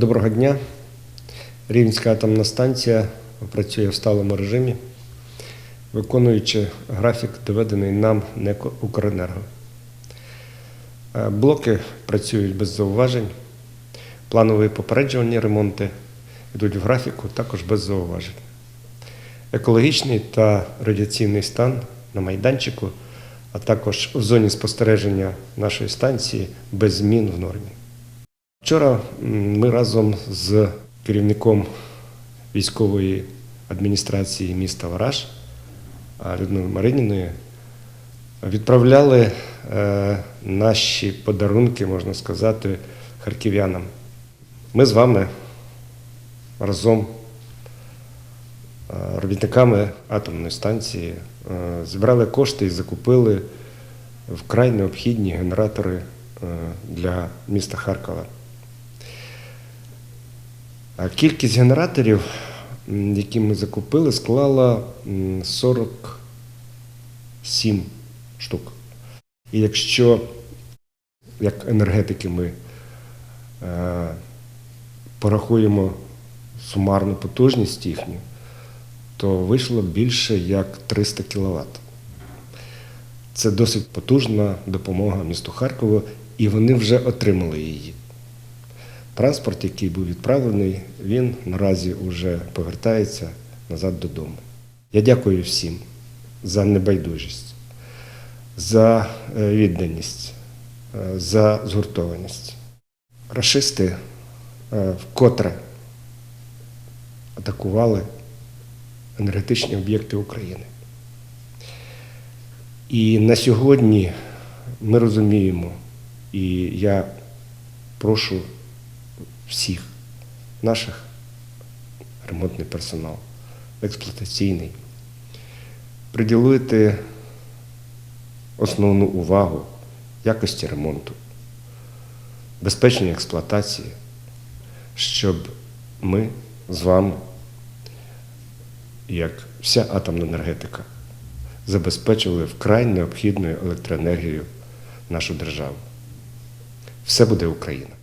Доброго дня. Рівненська атомна станція працює в сталому режимі, виконуючи графік, доведений нам НЕК «Укренерго». Е, Блоки працюють без зауважень, планові попереджувальні ремонти йдуть в графіку також без зауважень. Екологічний та радіаційний стан на майданчику, а також в зоні спостереження нашої станції без змін в нормі. Вчора ми разом з керівником військової адміністрації міста Вараж Людмилою Мариніною відправляли е, наші подарунки, можна сказати, харків'янам. Ми з вами разом е, робітниками атомної станції е, зібрали кошти і закупили вкрай необхідні генератори е, для міста Харкова. Кількість генераторів, які ми закупили, склала 47 штук. І якщо як енергетики ми е, порахуємо сумарну потужність їхню, то вийшло більше як 300 кВт. Це досить потужна допомога місту Харкову, і вони вже отримали її. Транспорт, який був відправлений, він наразі вже повертається назад додому. Я дякую всім за небайдужість, за е, відданість, е, за згуртованість. Рашисти е, вкотре атакували енергетичні об'єкти України. І на сьогодні ми розуміємо, і я прошу всіх наших ремонтний персонал, експлуатаційний, приділити основну увагу якості ремонту, безпечній експлуатації, щоб ми з вами, як вся атомна енергетика, забезпечували вкрай необхідною електроенергією нашу державу. Все буде Україна!